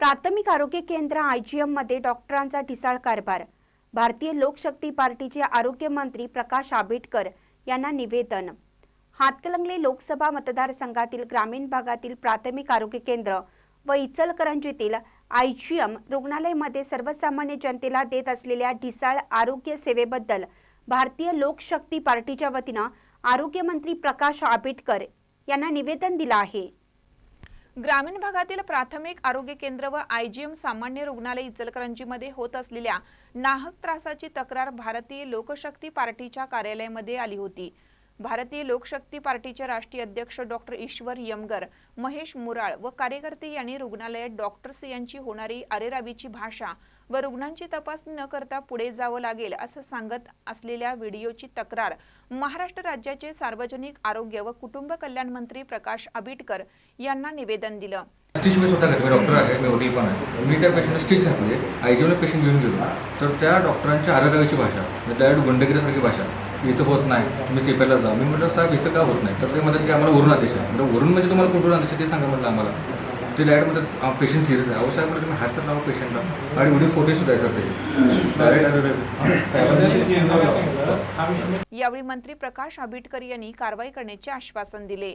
प्राथमिक आरोग्य केंद्र आयजीएममध्ये डॉक्टरांचा ढिसाळ कारभार. भारतीय लोकशक्ती पार्टीचे आरोग्य मंत्री प्रकाश आंबेडकर यांना निवेदन. हातकलंगले लोकसभा मतदारसंघातील ग्रामीण भागातील प्राथमिक आरोग्य केंद्र व इचलकरंजीतील आयजीएम रुग्णालयामध्ये सर्वसामान्य जनतेला देत असलेल्या ढिसाळ आरोग्य सेवेबद्दल भारतीय लोकशक्ती पार्टीच्या वतीनं आरोग्यमंत्री प्रकाश आंबेडकर यांना निवेदन दिलं आहे. ग्रामीण भागातील प्राथमिक आरोग्य केंद्र व आयजीएम सामान्य रुग्णालय इचलकरंजीमध्ये होत असलेल्या नाहक त्रासाची तक्रार भारतीय लोकशक्ती पार्टीच्या कार्यालयामध्ये आली होती. भारतीय लोकशक्ती पार्टीचे राष्ट्रीय अध्यक्ष डॉक्टर ईश्वर यमगर महेश मुराळ व कार्यकर्ते यांनी रुग्णालयात डॉक्टर्स यांची होणारी अरेरावीची भाषा व रुग्णांची तपासणी न करता पुढे जावं लागेल असं सांगत असलेल्या व्हिडिओची तक्रार महाराष्ट्र राज्याचे सार्वजनिक आरोग्य व कुटुंब कल्याण मंत्री प्रकाश आबिटकर यांना निवेदन दिलं. स्टिच मी स्वतः घातली मी डॉक्टर आहे मी ओटी पण आहे. मी त्या पेशंटला स्टिच घातली आयजीवने पेशंट घेऊन गेलो. तर त्या डॉक्टरांच्या आरोग्याची भाषा म्हणजे डायरेक्ट गुंडगिरीसारखी भाषा इथं होत नाही तुम्ही सेपेला जा. मी म्हटलं साहेब इथं का होत नाही? तर ते म्हणतात की आम्हाला वरून आदेश आहे. म्हणजे वरून म्हणजे तुम्हाला कुठून आदेश ते सांगा म्हटलं आम्हाला. ते डायरेक्ट म्हणतात पेशंट सिरियस आहे. अहो साहेब तुम्ही हात तर लावा पेशंटला आणि व्हिडिओ फोटो सुद्धा आहे सर ते. डायरेक्ट यावेळी मंत्री प्रकाश आंबेडकर यांनी कारवाई करण्याचे आश्वासन दिले.